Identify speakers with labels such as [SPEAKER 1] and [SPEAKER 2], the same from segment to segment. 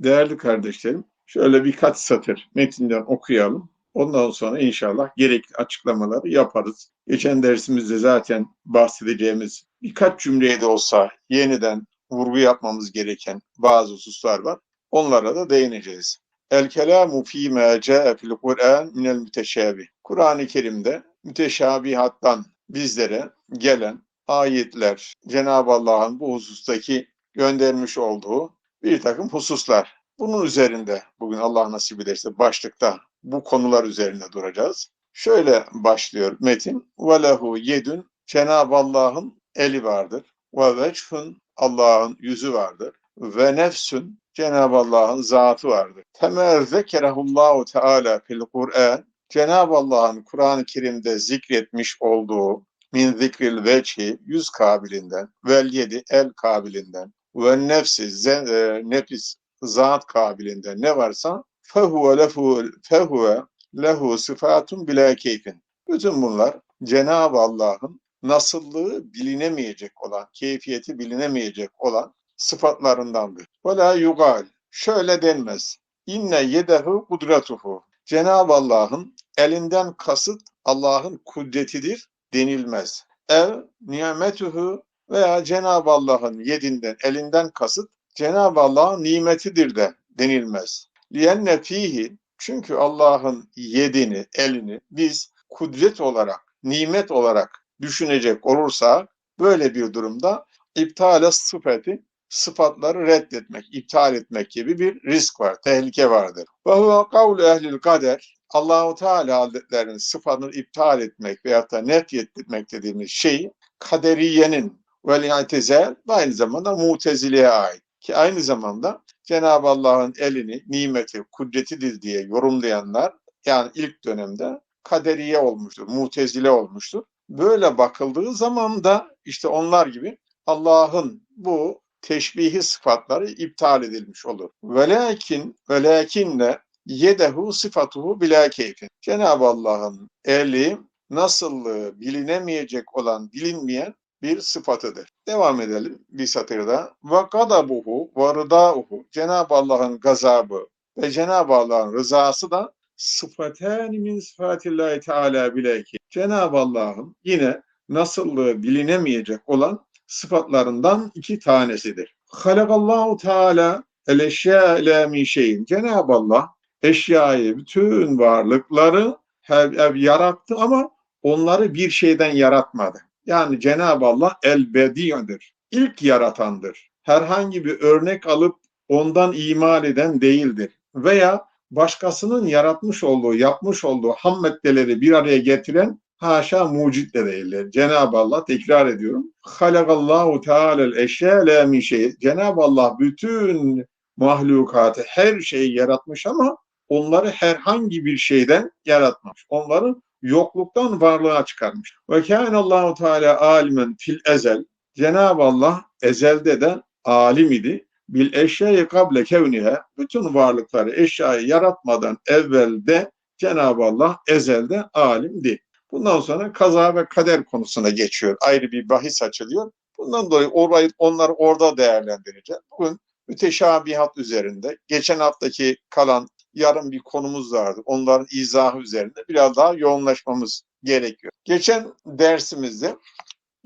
[SPEAKER 1] Değerli kardeşlerim, şöyle birkaç satır metinden okuyalım. Ondan sonra inşallah gerekli açıklamaları yaparız. Geçen dersimizde zaten bahsedeceğimiz birkaç cümleye de olsa yeniden vurgu yapmamız gereken bazı hususlar var. Onlara da değineceğiz. El kelamu fîmâ câe fil Kur'an minel müteşâbih. Kur'an-ı Kerim'de müteşabihattan bizlere gelen ayetler, Cenab-ı Allah'ın bu husustaki göndermiş olduğu bir takım hususlar. Bunun üzerinde bugün Allah nasip ederse başlıkta bu konular üzerinde duracağız. Şöyle başlıyor metin. وَلَهُ yedün Cenab-ı Allah'ın eli vardır. Ve vechun Allah'ın yüzü vardır. Ve nefsün Cenab-ı Allah'ın zatı vardır. Temel zekerahullahu teala fil Kur'an Cenab-ı Allah'ın Kur'an-ı Kerim'de zikretmiş olduğu min zikril veçhi yüz kabilinden vel yedi el kabilinden ve nefsi nefis zat kabilinden ne varsa fehuve lehu fehuve lehu sıfatun bila keyfin. Bütün bunlar Cenab-ı Allah'ın nasıllığı bilinemeyecek olan, keyfiyeti bilinemeyecek olan sıfatlarındandır. Ve yugal. Şöyle denmez. İnne yedehu kudretuhu. Cenab-ı Allah'ın elinden kasıt Allah'ın kudretidir denilmez. Ev nimetuhu veya Cenab-ı Allah'ın yedinden, elinden kasıt Cenab-ı Allah'ın nimetidir de denilmez. Liyenne fihi çünkü Allah'ın yedini, elini biz kudret olarak, nimet olarak düşünecek olursak böyle bir durumda iptale sıfatı sıfatları reddetmek, iptal etmek gibi bir risk var, tehlike vardır. Ve huve kavlu ehlil kader Allahu Teala Hazretlerinin sıfatını iptal etmek veyahut da nefret etmek dediğimiz şey kaderiyenin ve i'tizel ve aynı zamanda mutezile'ye ait. Ki aynı zamanda Cenab-ı Allah'ın elini, nimeti, kudretidir diye yorumlayanlar yani ilk dönemde kaderiye olmuştur, mutezile olmuştur. Böyle bakıldığı zaman da işte onlar gibi Allah'ın bu teşbihi sıfatları iptal edilmiş olur. Velakin, velakinle yedehu sıfatuhu bila keyfin. Cenab-ı Allah'ın eli nasıllığı bilinemeyecek olan, bilinmeyen bir sıfatıdır. Devam edelim bir satırda. Ve gadabuhu ve rıdauhu. Cenab-ı Allah'ın gazabı ve Cenab-ı Allah'ın rızası da sıfaten min sıfatillahi teala bileki. Cenab-ı Allah'ın yine nasıllığı bilinemeyecek olan sıfatlarından iki tanesidir. Halakallahu Teala el eşya ile min şeyin. Cenab-ı Allah eşyayı, bütün varlıkları yarattı ama onları bir şeyden yaratmadı. Yani Cenab-ı Allah el-bedi'dir. İlk yaratandır. Herhangi bir örnek alıp ondan imal eden değildir. Veya başkasının yaratmış olduğu, yapmış olduğu ham bir araya getiren haşa mucit de değildir. Cenab-ı Allah tekrar ediyorum. Halakallahu teala'l eşya la min şey. Cenab-ı Allah bütün mahlukatı, her şeyi yaratmış ama onları herhangi bir şeyden yaratmış. Onların yokluktan varlığa çıkarmış. Ve kânallahu teâlâ alimen fil ezel. Cenab-ı Allah ezelde de alim idi. Bil eşyayı kable kevnihe. Bütün varlıkları eşyayı yaratmadan evvelde Cenab-ı Allah ezelde alimdi. Bundan sonra kaza ve kader konusuna geçiyor. Ayrı bir bahis açılıyor. Bundan dolayı orayı, onları orada değerlendireceğim. Bugün müteşabihat üzerinde, geçen haftaki kalan yarın bir konumuz vardı. Onların izahı üzerinde biraz daha yoğunlaşmamız gerekiyor. Geçen dersimizde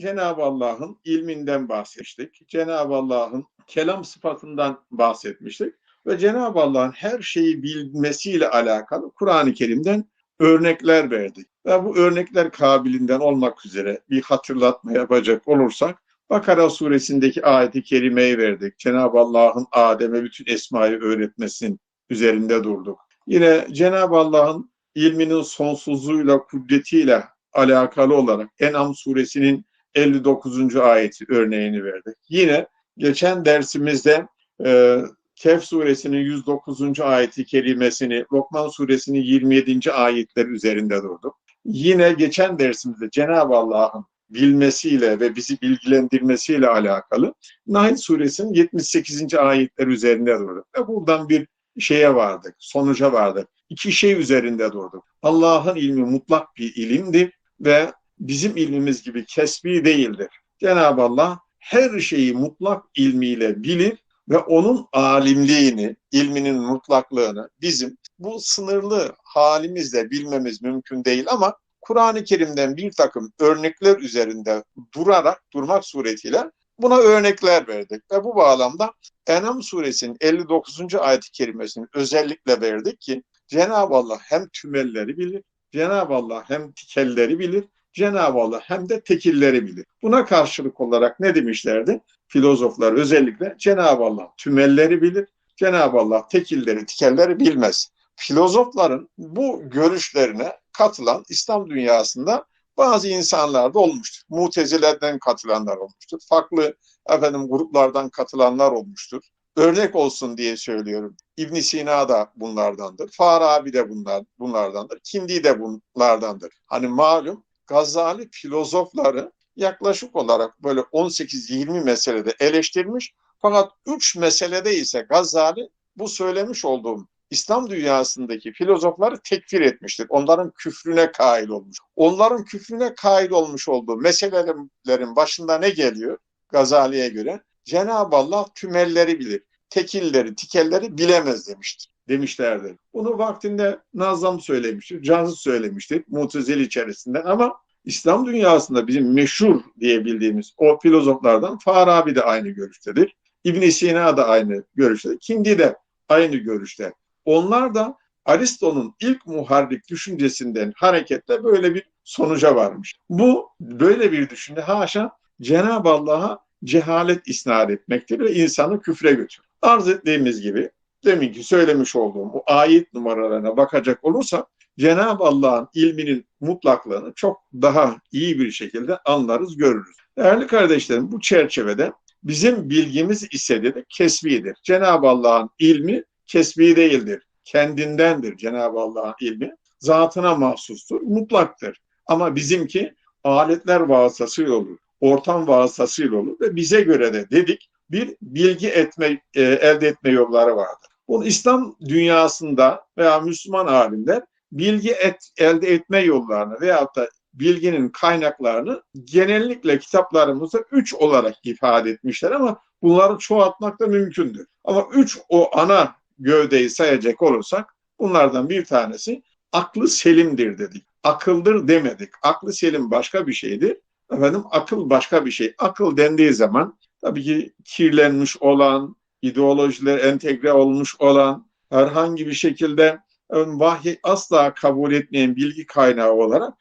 [SPEAKER 1] Cenab-ı Allah'ın ilminden bahsetmiştik. Cenab-ı Allah'ın kelam sıfatından bahsetmiştik. Ve Cenab-ı Allah'ın her şeyi bilmesiyle alakalı Kur'an-ı Kerim'den örnekler verdik. Ve bu örnekler kabilinden olmak üzere bir hatırlatma yapacak olursak Bakara suresindeki ayeti kerimeyi verdik. Cenab-ı Allah'ın Adem'e bütün esmayı öğretmesinin üzerinde durduk. Yine Cenab-ı Allah'ın ilminin sonsuzluğuyla, kudretiyle alakalı olarak En'am suresinin 59. ayeti örneğini verdik. Yine geçen dersimizde e, Kehf suresinin 109. ayeti kerimesini, Lokman suresinin 27. ayetleri üzerinde durduk. Yine geçen dersimizde Cenab-ı Allah'ın bilmesiyle ve bizi bilgilendirmesiyle alakalı Nahl suresinin 78. ayetler üzerinde durduk. Ve buradan bir şeye vardık, sonuca vardık. İki şey üzerinde durduk. Allah'ın ilmi mutlak bir ilimdir ve bizim ilmimiz gibi kesbi değildir. Cenab-ı Allah her şeyi mutlak ilmiyle bilir ve onun alimliğini, ilminin mutlaklığını bizim bu sınırlı halimizle bilmemiz mümkün değil ama Kur'an-ı Kerim'den bir takım örnekler üzerinde durarak, durmak suretiyle buna örnekler verdik. Ve bu bağlamda Enam suresinin 59. ayet-i kerimesini özellikle verdik ki Cenab-ı Allah hem tümelleri bilir, Cenab-ı Allah hem tikelleri bilir, Cenab-ı Allah hem de tekilleri bilir. Buna karşılık olarak ne demişlerdi? Filozoflar özellikle Cenab-ı Allah tümelleri bilir, Cenab-ı Allah tekilleri, tikelleri bilmez. Filozofların bu görüşlerine katılan İslam dünyasında bazı insanlar da olmuştur. Mutezilerden katılanlar olmuştur. Farklı efendim gruplardan katılanlar olmuştur. Örnek olsun diye söylüyorum. İbn Sina da bunlardandır. Farabi de bunlar, bunlardandır. Kindi de bunlardandır. Hani malum Gazali filozofları yaklaşık olarak böyle 18-20 meselede eleştirmiş. Fakat 3 meselede ise Gazali bu söylemiş olduğum İslam dünyasındaki filozofları tekfir etmiştir. Onların küfrüne kail olmuş. Onların küfrüne kail olmuş olduğu meselelerin başında ne geliyor Gazali'ye göre? Cenab-ı Allah tümelleri bilir. Tekilleri, tikelleri bilemez demiştir. Demişlerdir. Bunu vaktinde Nazım söylemiştir, Cansı söylemiştir Mutezili içerisinden ama İslam dünyasında bizim meşhur diyebildiğimiz o filozoflardan Farabi de aynı görüştedir. İbn Sina da aynı görüştedir. Kindi de aynı görüşte. Onlar da Aristo'nun ilk muharrik düşüncesinden hareketle böyle bir sonuca varmış. Bu böyle bir düşünce haşa Cenab-ı Allah'a cehalet isnat etmektir ve insanı küfre götürür. Arz ettiğimiz gibi deminki söylemiş olduğum bu ayet numaralarına bakacak olursak Cenab-ı Allah'ın ilminin mutlaklığını çok daha iyi bir şekilde anlarız, görürüz. Değerli kardeşlerim bu çerçevede bizim bilgimiz ise dedik kesbidir. Cenab-ı Allah'ın ilmi kesbi değildir. Kendindendir Cenab-ı Allah'ın ilmi. Zatına mahsustur, mutlaktır. Ama bizimki aletler vasıtasıyla olur, ortam vasıtasıyla olur ve bize göre de dedik bir bilgi etme, e, elde etme yolları vardır. Bunu İslam dünyasında veya Müslüman alimler bilgi et, elde etme yollarını veyahut da bilginin kaynaklarını genellikle kitaplarımızda üç olarak ifade etmişler ama bunları çoğaltmak da mümkündür. Ama üç o ana gövdeyi sayacak olursak bunlardan bir tanesi aklı selimdir dedik. Akıldır demedik. Aklı selim başka bir şeydir. Efendim akıl başka bir şey. Akıl dendiği zaman tabii ki kirlenmiş olan, ideolojiler entegre olmuş olan, herhangi bir şekilde vahyi asla kabul etmeyen bilgi kaynağı olarak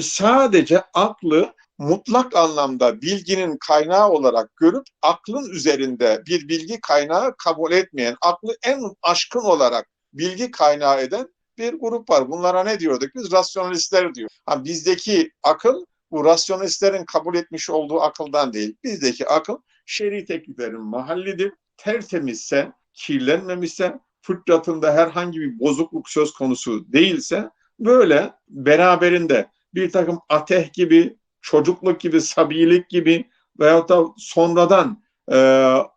[SPEAKER 1] sadece aklı mutlak anlamda bilginin kaynağı olarak görüp aklın üzerinde bir bilgi kaynağı kabul etmeyen, aklı en aşkın olarak bilgi kaynağı eden bir grup var. Bunlara ne diyorduk biz? Rasyonalistler diyor. Ha, bizdeki akıl bu rasyonalistlerin kabul etmiş olduğu akıldan değil. Bizdeki akıl şer'i tekliflerin mahallidir. Tertemizse, kirlenmemişse, fıtratında herhangi bir bozukluk söz konusu değilse böyle beraberinde bir takım ateh gibi, çocukluk gibi, sabilik gibi veyahut da sonradan e,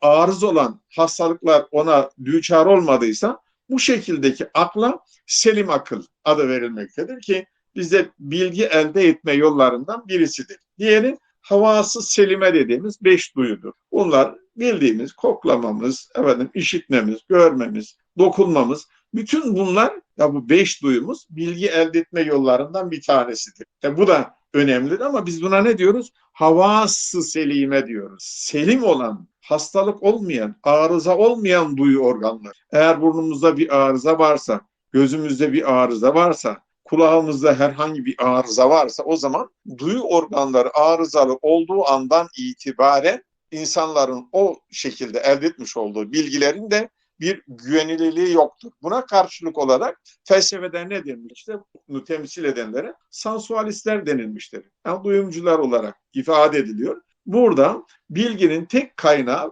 [SPEAKER 1] arız olan hastalıklar ona düçar olmadıysa bu şekildeki akla selim akıl adı verilmektedir ki bize bilgi elde etme yollarından birisidir. Diğeri havası selime dediğimiz beş duyudur. Bunlar bildiğimiz koklamamız, efendim işitmemiz, görmemiz, dokunmamız, bütün bunlar ya bu beş duyumuz bilgi elde etme yollarından bir tanesidir. E bu da önemlidir ama biz buna ne diyoruz? Havası selime diyoruz. Selim olan, hastalık olmayan, arıza olmayan duyu organlar. Eğer burnumuzda bir arıza varsa, gözümüzde bir arıza varsa, kulağımızda herhangi bir arıza varsa o zaman duyu organları arızalı olduğu andan itibaren insanların o şekilde elde etmiş olduğu bilgilerin de bir güvenilirliği yoktur. Buna karşılık olarak felsefede ne denilmiştir? Bunu temsil edenlere sansualistler denilmiştir. Yani duyumcular olarak ifade ediliyor. Burada bilginin tek kaynağı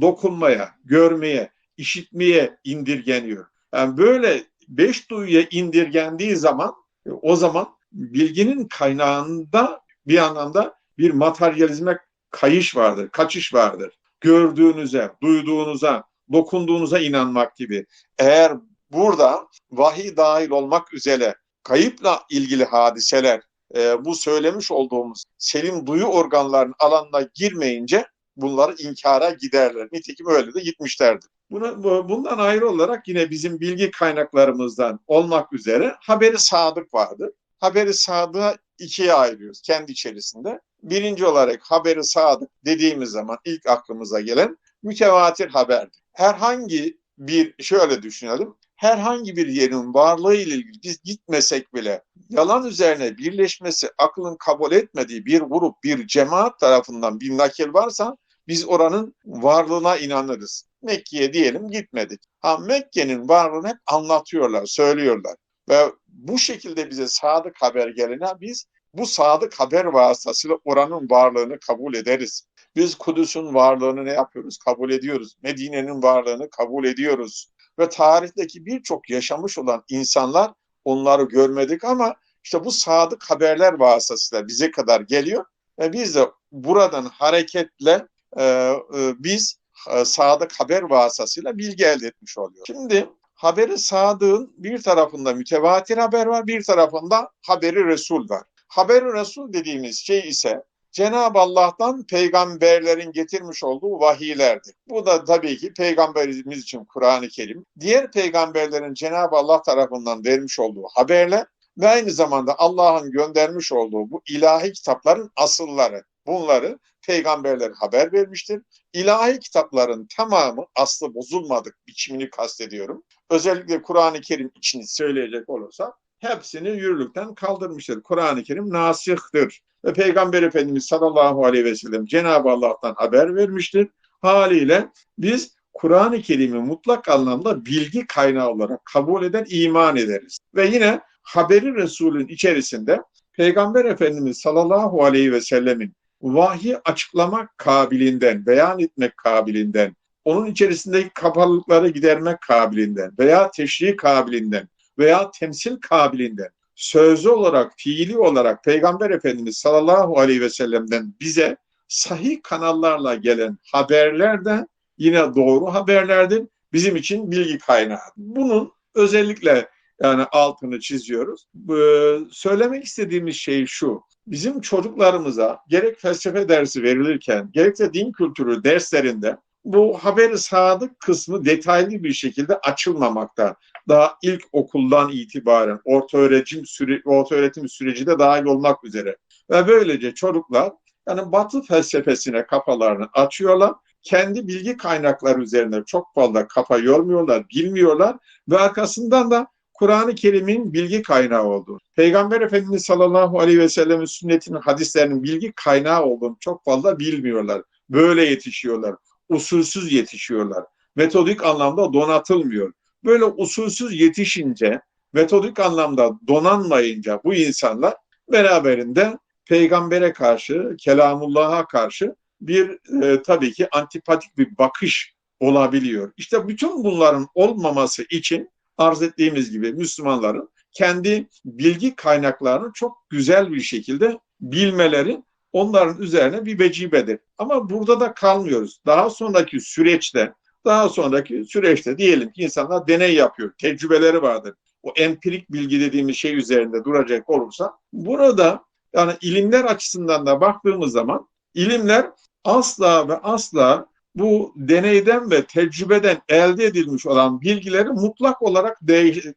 [SPEAKER 1] dokunmaya, görmeye, işitmeye indirgeniyor. Yani böyle beş duyuya indirgendiği zaman o zaman bilginin kaynağında bir anlamda bir materyalizme kayış vardır, kaçış vardır. Gördüğünüze, duyduğunuza, dokunduğunuza inanmak gibi. Eğer burada vahiy dahil olmak üzere kayıpla ilgili hadiseler e, bu söylemiş olduğumuz selim duyu organlarının alanına girmeyince bunları inkara giderler. Nitekim öyle de gitmişlerdi. Buna, bundan ayrı olarak yine bizim bilgi kaynaklarımızdan olmak üzere haberi sadık vardı. Haberi sadığa ikiye ayırıyoruz kendi içerisinde. Birinci olarak haberi sadık dediğimiz zaman ilk aklımıza gelen mütevatir haberdi. Herhangi bir şöyle düşünelim. Herhangi bir yerin varlığı ile ilgili biz gitmesek bile yalan üzerine birleşmesi aklın kabul etmediği bir grup, bir cemaat tarafından bir nakil varsa biz oranın varlığına inanırız. Mekke'ye diyelim gitmedik. Ha Mekke'nin varlığını hep anlatıyorlar, söylüyorlar. Ve bu şekilde bize sadık haber gelene biz bu sadık haber vasıtasıyla oranın varlığını kabul ederiz. Biz Kudüs'ün varlığını ne yapıyoruz? Kabul ediyoruz. Medine'nin varlığını kabul ediyoruz. Ve tarihteki birçok yaşamış olan insanlar onları görmedik ama işte bu sadık haberler vasıtasıyla bize kadar geliyor. Ve biz de buradan hareketle e, e, biz e, sadık haber vasıtasıyla bilgi elde etmiş oluyoruz. Şimdi haberi sadığın bir tarafında mütevatir haber var, bir tarafında haberi Resul var. Haberi Resul dediğimiz şey ise Cenab-ı Allah'tan peygamberlerin getirmiş olduğu vahiylerdir. Bu da tabii ki peygamberimiz için Kur'an-ı Kerim, diğer peygamberlerin Cenab-ı Allah tarafından vermiş olduğu haberler ve aynı zamanda Allah'ın göndermiş olduğu bu ilahi kitapların asılları. Bunları peygamberler haber vermiştir. İlahi kitapların tamamı aslı bozulmadık biçimini kastediyorum. Özellikle Kur'an-ı Kerim için söyleyecek olursa hepsini yürürlükten kaldırmıştır. Kur'an-ı Kerim nasihtir. Ve Peygamber Efendimiz sallallahu aleyhi ve sellem Cenab-ı Allah'tan haber vermiştir. Haliyle biz Kur'an-ı Kerim'i mutlak anlamda bilgi kaynağı olarak kabul eden iman ederiz. Ve yine haberi Resul'ün içerisinde Peygamber Efendimiz sallallahu aleyhi ve sellemin vahyi açıklamak kabilinden, beyan etmek kabilinden, onun içerisindeki kapalılıkları gidermek kabilinden veya teşri kabilinden veya temsil kabilinden sözlü olarak, fiili olarak Peygamber Efendimiz sallallahu aleyhi ve sellem'den bize sahih kanallarla gelen haberler de yine doğru haberlerdir. Bizim için bilgi kaynağı. Bunun özellikle yani altını çiziyoruz. Ee, söylemek istediğimiz şey şu. Bizim çocuklarımıza gerek felsefe dersi verilirken gerekse din kültürü derslerinde bu haberi sadık kısmı detaylı bir şekilde açılmamakta. Daha ilk okuldan itibaren orta öğretim, süre, orta öğretim süreci de dahil olmak üzere. Ve böylece çocuklar yani batı felsefesine kafalarını açıyorlar. Kendi bilgi kaynakları üzerine çok fazla kafa yormuyorlar, bilmiyorlar ve arkasından da Kur'an-ı Kerim'in bilgi kaynağı olduğunu, Peygamber Efendimiz sallallahu aleyhi ve sellem'in sünnetinin, hadislerinin bilgi kaynağı olduğunu çok fazla bilmiyorlar. Böyle yetişiyorlar. Usulsüz yetişiyorlar. Metodik anlamda donatılmıyor. Böyle usulsüz yetişince, metodik anlamda donanmayınca bu insanlar beraberinde peygambere karşı, kelamullah'a karşı bir e, tabii ki antipatik bir bakış olabiliyor. İşte bütün bunların olmaması için arz ettiğimiz gibi Müslümanların kendi bilgi kaynaklarını çok güzel bir şekilde bilmeleri onların üzerine bir vecibedir. Ama burada da kalmıyoruz. Daha sonraki süreçte, daha sonraki süreçte diyelim ki insanlar deney yapıyor, tecrübeleri vardır. O empirik bilgi dediğimiz şey üzerinde duracak olursa burada yani ilimler açısından da baktığımız zaman ilimler asla ve asla bu deneyden ve tecrübeden elde edilmiş olan bilgileri mutlak olarak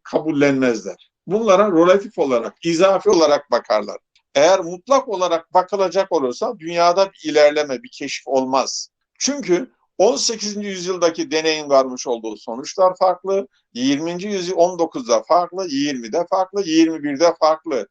[SPEAKER 1] kabullenmezler. Bunlara relatif olarak, izafi olarak bakarlar. Eğer mutlak olarak bakılacak olursa dünyada bir ilerleme, bir keşif olmaz. Çünkü 18. yüzyıldaki deneyin varmış olduğu sonuçlar farklı, 20. yüzyıl 19'da farklı, 20'de farklı, 21'de farklı.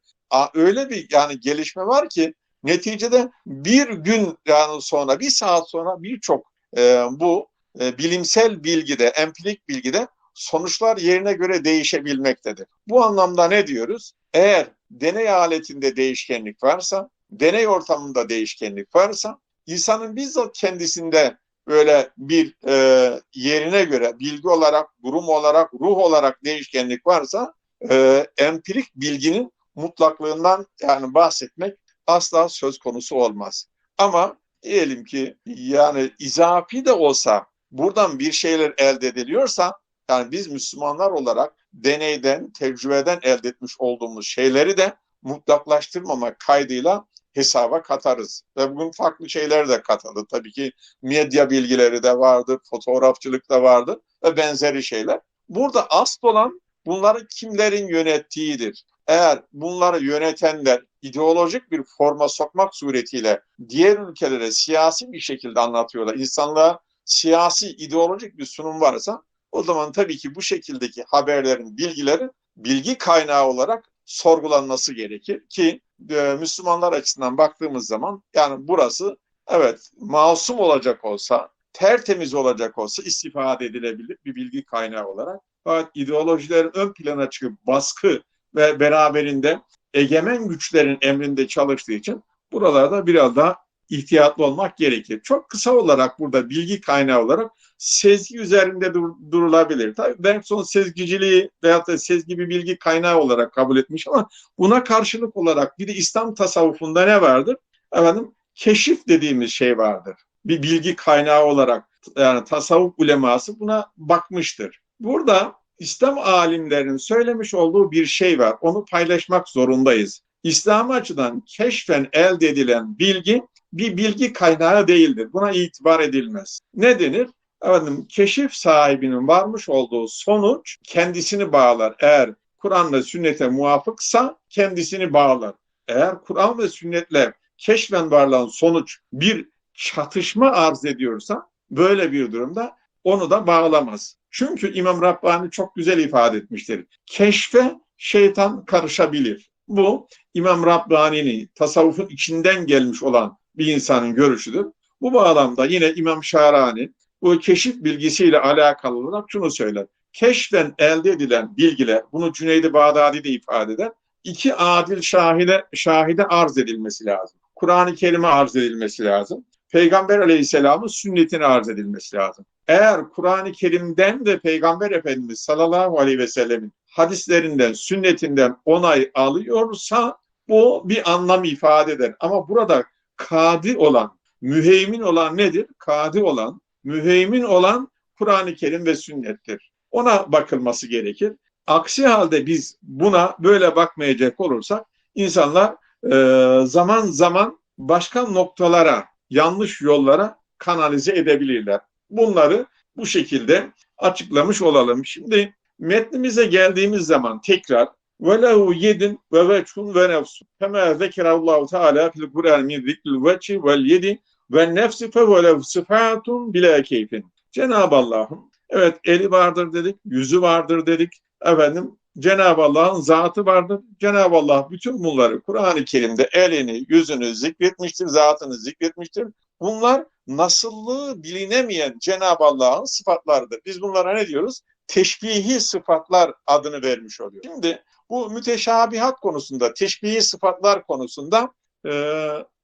[SPEAKER 1] Öyle bir yani gelişme var ki neticede bir gün yani sonra, bir saat sonra birçok e, bu e, bilimsel bilgide, empirik bilgide sonuçlar yerine göre değişebilmektedir. Bu anlamda ne diyoruz? Eğer deney aletinde değişkenlik varsa, deney ortamında değişkenlik varsa, insanın bizzat kendisinde böyle bir e, yerine göre bilgi olarak, durum olarak, ruh olarak değişkenlik varsa e, empirik bilginin mutlaklığından yani bahsetmek asla söz konusu olmaz. Ama diyelim ki yani izafi de olsa buradan bir şeyler elde ediliyorsa yani biz Müslümanlar olarak deneyden, tecrübeden elde etmiş olduğumuz şeyleri de mutlaklaştırmamak kaydıyla hesaba katarız. Ve bugün farklı şeyler de katıldı. Tabii ki medya bilgileri de vardır, fotoğrafçılık da vardır ve benzeri şeyler. Burada asıl olan bunları kimlerin yönettiğidir. Eğer bunları yönetenler ideolojik bir forma sokmak suretiyle diğer ülkelere siyasi bir şekilde anlatıyorlar. İnsanlığa siyasi ideolojik bir sunum varsa o zaman tabii ki bu şekildeki haberlerin, bilgilerin bilgi kaynağı olarak sorgulanması gerekir ki e, Müslümanlar açısından baktığımız zaman yani burası evet masum olacak olsa, tertemiz olacak olsa istifade edilebilir bir bilgi kaynağı olarak. Fakat ideolojilerin ön plana çıkıp baskı ve beraberinde egemen güçlerin emrinde çalıştığı için buralarda biraz daha ihtiyatlı olmak gerekir. Çok kısa olarak burada bilgi kaynağı olarak sezgi üzerinde dur, durulabilir. Tabii Bergson sezgiciliği veyahut da sezgi bir bilgi kaynağı olarak kabul etmiş ama buna karşılık olarak bir de İslam tasavvufunda ne vardır? Efendim keşif dediğimiz şey vardır. Bir bilgi kaynağı olarak yani tasavvuf uleması buna bakmıştır. Burada İslam alimlerinin söylemiş olduğu bir şey var. Onu paylaşmak zorundayız. İslam açıdan keşfen elde edilen bilgi bir bilgi kaynağı değildir. Buna itibar edilmez. Ne denir? Efendim, keşif sahibinin varmış olduğu sonuç kendisini bağlar. Eğer Kur'an ve sünnete muvafıksa kendisini bağlar. Eğer Kur'an ve sünnetle keşfen varılan sonuç bir çatışma arz ediyorsa böyle bir durumda onu da bağlamaz. Çünkü İmam Rabbani çok güzel ifade etmiştir. Keşfe şeytan karışabilir. Bu İmam Rabbani'nin tasavvufun içinden gelmiş olan bir insanın görüşüdür. Bu bağlamda yine İmam Şarani bu keşif bilgisiyle alakalı olarak şunu söyler. Keşfen elde edilen bilgiler, bunu Cüneydi Bağdadi de ifade eder, iki adil şahide, şahide arz edilmesi lazım. Kur'an-ı Kerim'e arz edilmesi lazım. Peygamber Aleyhisselam'ın sünnetine arz edilmesi lazım. Eğer Kur'an-ı Kerim'den ve Peygamber Efendimiz sallallahu aleyhi ve sellemin hadislerinden, sünnetinden onay alıyorsa bu bir anlam ifade eder. Ama burada kadi olan, müheymin olan nedir? Kadi olan, müheymin olan Kur'an-ı Kerim ve sünnettir. Ona bakılması gerekir. Aksi halde biz buna böyle bakmayacak olursak insanlar e, zaman zaman başka noktalara, yanlış yollara kanalize edebilirler. Bunları bu şekilde açıklamış olalım. Şimdi metnimize geldiğimiz zaman tekrar ve lehu yedin ve veçhun ve nefsun. Kema zekerallahu teala fil Kur'an min zikril veçhi vel yedi ve nefsi fe velev sıfatun bile keyfin. Cenab-ı Allah'ım evet eli vardır dedik, yüzü vardır dedik. Efendim Cenab-ı Allah'ın zatı vardır. Cenab-ı Allah bütün bunları Kur'an-ı Kerim'de elini, yüzünü zikretmiştir, zatını zikretmiştir. Bunlar nasıllığı bilinemeyen Cenab-ı Allah'ın sıfatlarıdır. Biz bunlara ne diyoruz? Teşbihi sıfatlar adını vermiş oluyor. Şimdi bu müteşabihat konusunda, teşbihi sıfatlar konusunda e,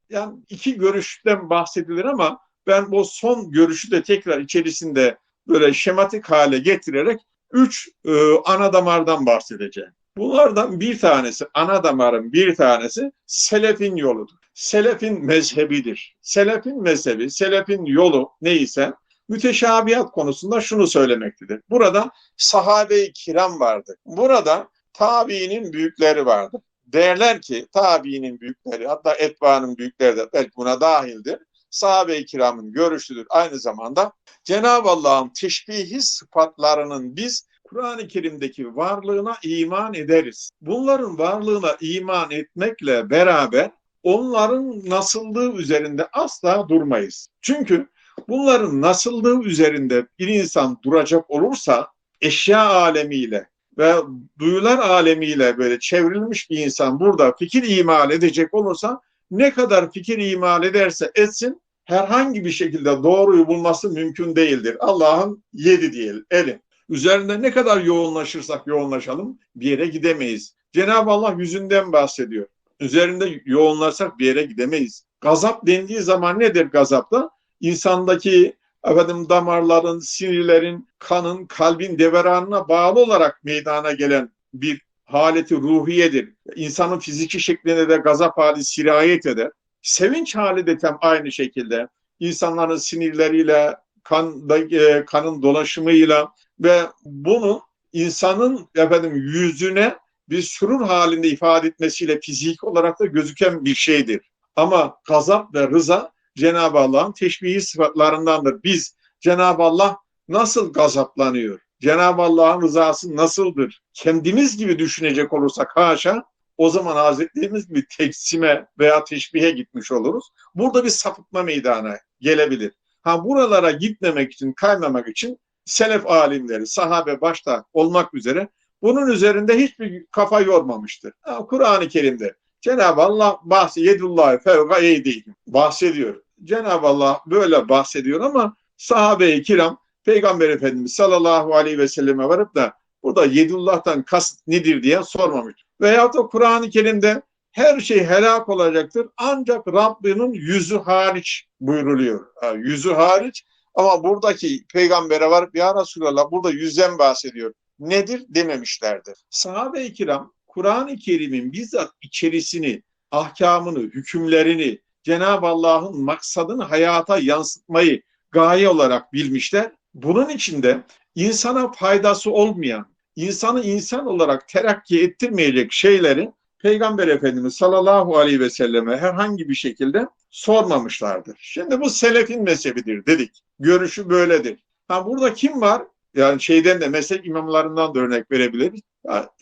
[SPEAKER 1] yani iki görüşten bahsedilir ama ben bu son görüşü de tekrar içerisinde böyle şematik hale getirerek üç e, ana damardan bahsedeceğim. Bunlardan bir tanesi, ana damarın bir tanesi selefin yoludur. Selefin mezhebidir. Selefin mezhebi, selefin yolu neyse müteşabihat konusunda şunu söylemektedir. Burada sahabe-i kiram vardır. Burada tabiinin büyükleri vardır. Derler ki tabiinin büyükleri hatta etbaanın büyükleri de belki buna dahildir. Sahabe-i kiramın görüşüdür. Aynı zamanda Cenab-ı Allah'ın teşbihi sıfatlarının biz Kur'an-ı Kerim'deki varlığına iman ederiz. Bunların varlığına iman etmekle beraber onların nasıllığı üzerinde asla durmayız. Çünkü bunların nasıllığı üzerinde bir insan duracak olursa eşya alemiyle ve duyular alemiyle böyle çevrilmiş bir insan burada fikir imal edecek olursa ne kadar fikir imal ederse etsin herhangi bir şekilde doğruyu bulması mümkün değildir. Allah'ın yedi diyelim, eli. Üzerinde ne kadar yoğunlaşırsak yoğunlaşalım bir yere gidemeyiz. Cenab-ı Allah yüzünden bahsediyor. Üzerinde yoğunlaşsak bir yere gidemeyiz. Gazap dendiği zaman nedir gazapta? İnsandaki efendim damarların, sinirlerin, kanın, kalbin deveranına bağlı olarak meydana gelen bir haleti ruhiyedir. İnsanın fiziki şekline de gazap hali sirayet eder. Sevinç hali de tam aynı şekilde. İnsanların sinirleriyle, kan, e, kanın dolaşımıyla ve bunu insanın efendim yüzüne bir sürur halinde ifade etmesiyle fizik olarak da gözüken bir şeydir. Ama gazap ve rıza Cenab-ı Allah'ın teşbihi sıfatlarındandır. Biz Cenab-ı Allah nasıl gazaplanıyor? Cenab-ı Allah'ın rızası nasıldır? Kendimiz gibi düşünecek olursak haşa o zaman Hazretlerimiz gibi teksime veya teşbihe gitmiş oluruz. Burada bir sapıtma meydana gelebilir. Ha buralara gitmemek için, kaymamak için selef alimleri, sahabe başta olmak üzere bunun üzerinde hiçbir kafa yormamıştır. Kur'an-ı Kerim'de Cenab-ı Allah bahsi yedullahi fevga eydihim bahsediyor. Cenab-ı Allah böyle bahsediyor ama sahabe-i kiram Peygamber Efendimiz sallallahu aleyhi ve selleme varıp da burada yedullah'tan kasıt nedir diye sormamış. Veyahut da Kur'an-ı Kerim'de her şey helak olacaktır ancak Rabbinin yüzü hariç buyruluyor. Yani yüzü hariç ama buradaki peygambere varıp ya Resulallah burada yüzden bahsediyor. Nedir dememişlerdir. Sahabe-i kiram Kur'an-ı Kerim'in bizzat içerisini, ahkamını, hükümlerini, Cenab-ı Allah'ın maksadını hayata yansıtmayı gaye olarak bilmişler. Bunun içinde insana faydası olmayan, insanı insan olarak terakki ettirmeyecek şeyleri Peygamber Efendimiz sallallahu aleyhi ve selleme herhangi bir şekilde sormamışlardır. Şimdi bu selefin mezhebidir dedik. Görüşü böyledir. Ha burada kim var? Yani şeyden de mezhep imamlarından da örnek verebiliriz.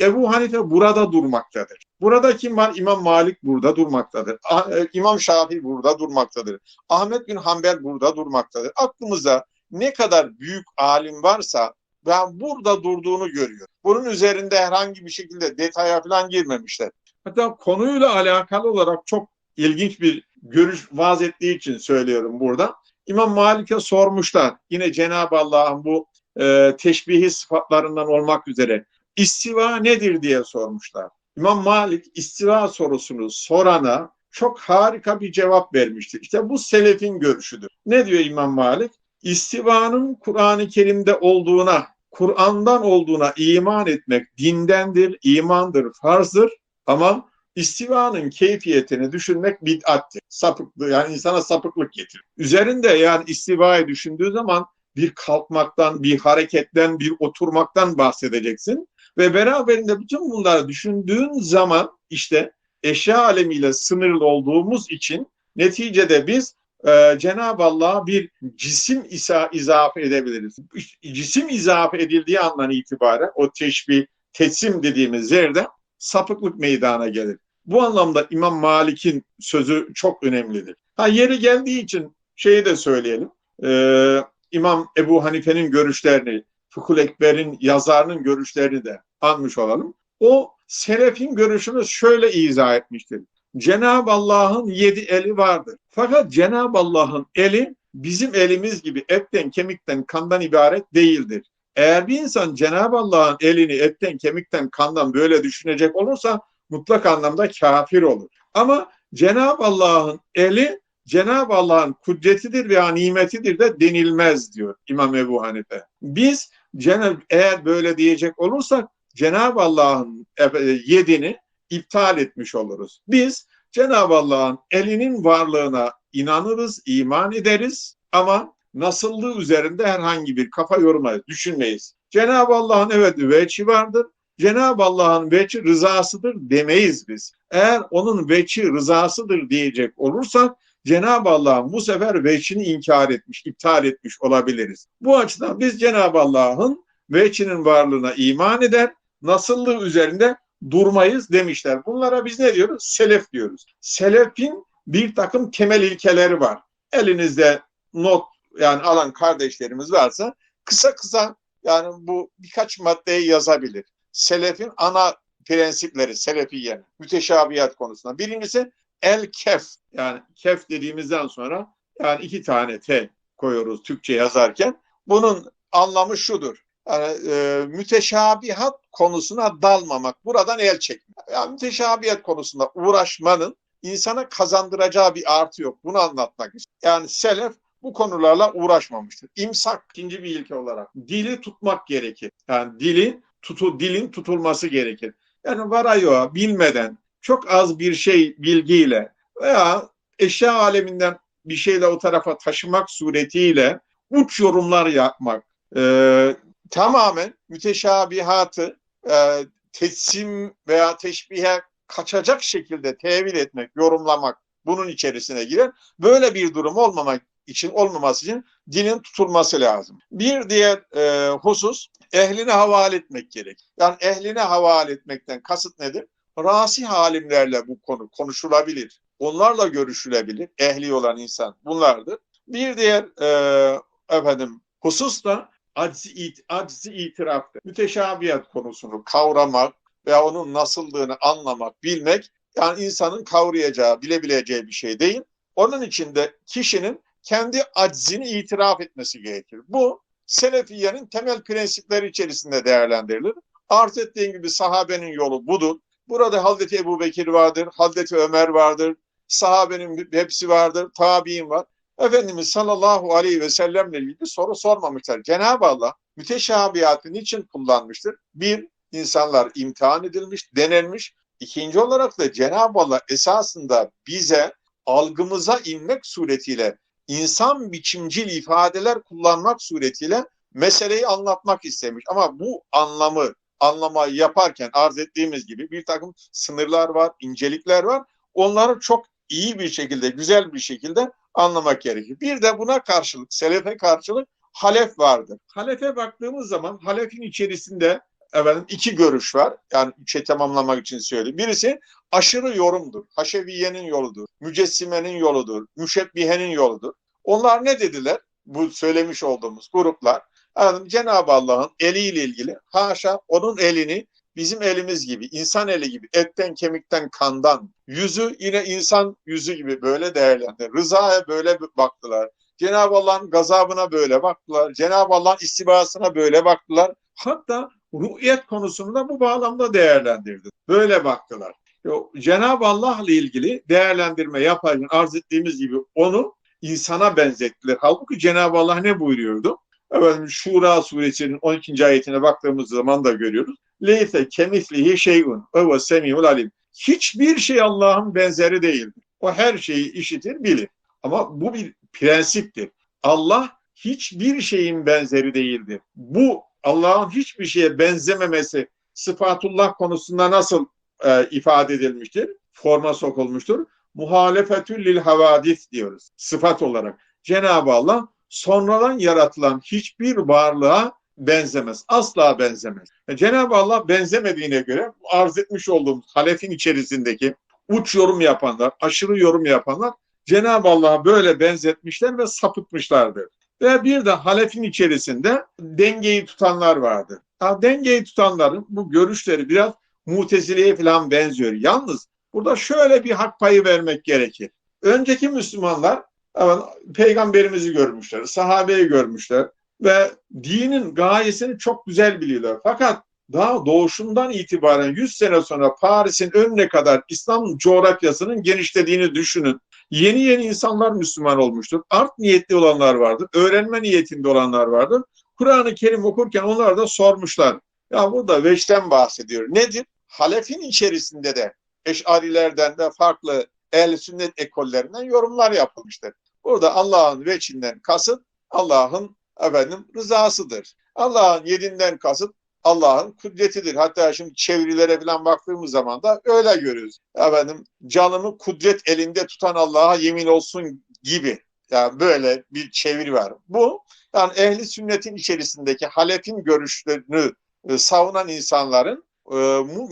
[SPEAKER 1] Ebu Hanife burada durmaktadır. Burada kim var? İmam Malik burada durmaktadır. Ah, e, İmam Şafii burada durmaktadır. Ahmet bin Hanbel burada durmaktadır. Aklımıza ne kadar büyük alim varsa ben burada durduğunu görüyorum. Bunun üzerinde herhangi bir şekilde detaya falan girmemişler. Hatta konuyla alakalı olarak çok ilginç bir görüş vaz ettiği için söylüyorum burada. İmam Malik'e sormuşlar. Yine Cenab-ı Allah'ın bu e, teşbihi sıfatlarından olmak üzere istiva nedir diye sormuşlar. İmam Malik istiva sorusunu sorana çok harika bir cevap vermiştir. İşte bu selefin görüşüdür. Ne diyor İmam Malik? İstivanın Kur'an-ı Kerim'de olduğuna, Kur'an'dan olduğuna iman etmek dindendir, imandır, farzdır. Ama istivanın keyfiyetini düşünmek bid'attir. Sapıklık yani insana sapıklık getirir. Üzerinde yani istivayı düşündüğü zaman bir kalkmaktan, bir hareketten, bir oturmaktan bahsedeceksin. Ve beraberinde bütün bunları düşündüğün zaman işte eşya alemiyle sınırlı olduğumuz için neticede biz e, Cenab-ı Allah'a bir cisim isa, izafe edebiliriz. Cisim izafe edildiği andan itibaren o teşbih, tesim dediğimiz yerde sapıklık meydana gelir. Bu anlamda İmam Malik'in sözü çok önemlidir. Ha yeri geldiği için şeyi de söyleyelim. Ee, İmam Ebu Hanife'nin görüşlerini, Fıkhul Ekber'in yazarının görüşlerini de anmış olalım. O selefin görüşünü şöyle izah etmiştir. Cenab-ı Allah'ın yedi eli vardır. Fakat Cenab-ı Allah'ın eli bizim elimiz gibi etten, kemikten, kandan ibaret değildir. Eğer bir insan Cenab-ı Allah'ın elini etten, kemikten, kandan böyle düşünecek olursa mutlak anlamda kafir olur. Ama Cenab-ı Allah'ın eli Cenab-ı Allah'ın kudretidir veya nimetidir de denilmez diyor İmam Ebu Hanife. Biz Cenab eğer böyle diyecek olursak Cenab-ı Allah'ın yedini iptal etmiş oluruz. Biz Cenab-ı Allah'ın elinin varlığına inanırız, iman ederiz ama nasıllığı üzerinde herhangi bir kafa yormayız, düşünmeyiz. Cenab-ı Allah'ın evet veçi vardır. Cenab-ı Allah'ın veçi rızasıdır demeyiz biz. Eğer onun veçi rızasıdır diyecek olursak Cenab-ı Allah'ın bu sefer veçini inkar etmiş, iptal etmiş olabiliriz. Bu açıdan biz Cenab-ı Allah'ın veçinin varlığına iman eder, nasıllığı üzerinde durmayız demişler. Bunlara biz ne diyoruz? Selef diyoruz. Selefin bir takım temel ilkeleri var. Elinizde not yani alan kardeşlerimiz varsa kısa kısa yani bu birkaç maddeyi yazabilir. Selefin ana prensipleri selefiyenin müteşabiyat konusunda. Birincisi el kef yani kef dediğimizden sonra yani iki tane T koyuyoruz Türkçe yazarken. Bunun anlamı şudur. Yani e, müteşabihat konusuna dalmamak, buradan el çekmek. Yani müteşabiyat konusunda uğraşmanın insana kazandıracağı bir artı yok. Bunu anlatmak istiyorum. Yani selef bu konularla uğraşmamıştır. İmsak ikinci bir ilke olarak dili tutmak gerekir. Yani dili tutu, dilin tutulması gerekir. Yani varayo bilmeden çok az bir şey bilgiyle veya eşya aleminden bir şeyle o tarafa taşımak suretiyle uç yorumlar yapmak, e, tamamen müteşabihatı e, teslim veya teşbihe kaçacak şekilde tevil etmek, yorumlamak bunun içerisine girer. Böyle bir durum olmamak için olmaması için dinin tutulması lazım. Bir diğer e, husus ehline havale etmek gerek. Yani ehline havale etmekten kasıt nedir? Rasi halimlerle bu konu konuşulabilir. Onlarla görüşülebilir. Ehli olan insan bunlardır. Bir diğer e, efendim husus da aczi, it, aczi itiraftır. Müteşabiyat konusunu kavramak veya onun nasıldığını anlamak, bilmek yani insanın kavrayacağı, bilebileceği bir şey değil. Onun için de kişinin kendi aczini itiraf etmesi gerekir. Bu Selefiye'nin temel prensipleri içerisinde değerlendirilir. Arz ettiğim gibi sahabenin yolu budur. Burada Hazreti Ebu Bekir vardır, Hazreti Ömer vardır, sahabenin hepsi vardır, tabi'in var. Efendimiz sallallahu aleyhi ve sellemle ilgili soru sormamışlar. Cenab-ı Allah müteşabiyatı niçin kullanmıştır? Bir, insanlar imtihan edilmiş, denenmiş. İkinci olarak da Cenab-ı Allah esasında bize algımıza inmek suretiyle insan biçimcil ifadeler kullanmak suretiyle meseleyi anlatmak istemiş. Ama bu anlamı anlamayı yaparken arz ettiğimiz gibi bir takım sınırlar var, incelikler var. Onları çok iyi bir şekilde, güzel bir şekilde anlamak gerekir. Bir de buna karşılık, selefe karşılık halef vardır. Halefe baktığımız zaman halefin içerisinde efendim iki görüş var. Yani üçe tamamlamak için söyleyeyim. Birisi aşırı yorumdur. Haşeviyenin yoludur. Mücessimenin yoludur. Müşebbihenin yoludur. Onlar ne dediler? Bu söylemiş olduğumuz gruplar. Yani Cenab-ı Allah'ın eliyle ilgili haşa onun elini bizim elimiz gibi, insan eli gibi, etten, kemikten, kandan, yüzü yine insan yüzü gibi böyle değerlendir. Rıza'ya böyle baktılar. Cenab-ı Allah'ın gazabına böyle baktılar. Cenab-ı Allah'ın istibasına böyle baktılar. Hatta ruhiyet konusunda bu bağlamda değerlendirdi. Böyle baktılar. Cenab-ı Allah'la ilgili değerlendirme yaparken arz ettiğimiz gibi onu insana benzettiler. Halbuki Cenab-ı Allah ne buyuruyordu? Efendim Şura suresinin 12. ayetine baktığımız zaman da görüyoruz. Leyse kemislihi şeyun ve ve semiyul alim. Hiçbir şey Allah'ın benzeri değildir. O her şeyi işitir, bilir. Ama bu bir prensiptir. Allah hiçbir şeyin benzeri değildir. Bu Allah'ın hiçbir şeye benzememesi sıfatullah konusunda nasıl e, ifade edilmiştir? Forma sokulmuştur. Muhalefetül lil havadis diyoruz sıfat olarak. Cenab-ı Allah sonradan yaratılan hiçbir varlığa benzemez. Asla benzemez. E, Cenab-ı Allah benzemediğine göre arz etmiş olduğumuz halefin içerisindeki uç yorum yapanlar, aşırı yorum yapanlar Cenab-ı Allah'a böyle benzetmişler ve sapıtmışlardır. Ve bir de halefin içerisinde dengeyi tutanlar vardır. Ya dengeyi tutanların bu görüşleri biraz mutezileye falan benziyor. Yalnız burada şöyle bir hak payı vermek gerekir. Önceki Müslümanlar evet, peygamberimizi görmüşler, sahabeyi görmüşler ve dinin gayesini çok güzel biliyorlar. Fakat daha doğuşundan itibaren 100 sene sonra Paris'in önüne kadar İslam coğrafyasının genişlediğini düşünün. Yeni yeni insanlar Müslüman olmuştur. Art niyetli olanlar vardır. Öğrenme niyetinde olanlar vardır. Kur'an-ı Kerim okurken onlar da sormuşlar. Ya burada veçten bahsediyor. Nedir? Halefin içerisinde de eşarilerden de farklı el sünnet ekollerinden yorumlar yapılmıştır. Burada Allah'ın veçinden kasıt Allah'ın efendim rızasıdır. Allah'ın yedinden kasıt Allah'ın kudretidir. Hatta şimdi çevirilere falan baktığımız zaman da öyle görüyoruz. Efendim canımı kudret elinde tutan Allah'a yemin olsun gibi. Yani böyle bir çeviri var. Bu yani ehli sünnetin içerisindeki halefin görüşlerini e, savunan insanların e,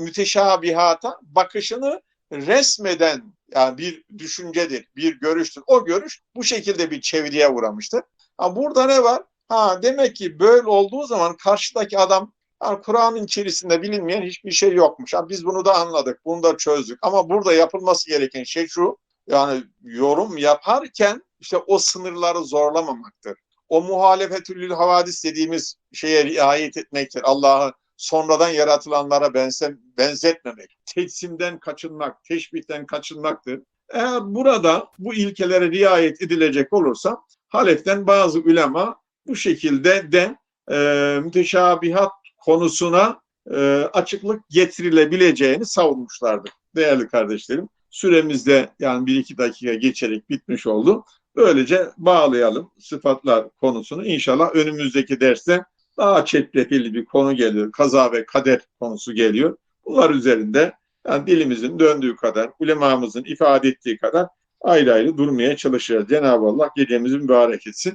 [SPEAKER 1] müteşabihata bakışını resmeden yani bir düşüncedir, bir görüştür. O görüş bu şekilde bir çeviriye uğramıştır. Ha, burada ne var? Ha demek ki böyle olduğu zaman karşıdaki adam yani Kur'an'ın içerisinde bilinmeyen hiçbir şey yokmuş. Yani biz bunu da anladık, bunu da çözdük. Ama burada yapılması gereken şey şu, yani yorum yaparken işte o sınırları zorlamamaktır. O muhalefetülül havadis dediğimiz şeye riayet etmektir. Allah'ı sonradan yaratılanlara benze, benzetmemek. Tetsimden kaçınmak, teşbihten kaçınmaktır. Eğer burada bu ilkelere riayet edilecek olursa Halef'ten bazı ulema bu şekilde de e, müteşabihat konusuna e, açıklık getirilebileceğini savunmuşlardı. Değerli kardeşlerim, süremizde yani bir iki dakika geçerek bitmiş oldu. Böylece bağlayalım sıfatlar konusunu. İnşallah önümüzdeki derste daha çetrefilli bir konu geliyor. Kaza ve kader konusu geliyor. Bunlar üzerinde yani dilimizin döndüğü kadar, ulemamızın ifade ettiği kadar ayrı ayrı durmaya çalışacağız. Cenab-ı Allah gecemizi mübarek etsin.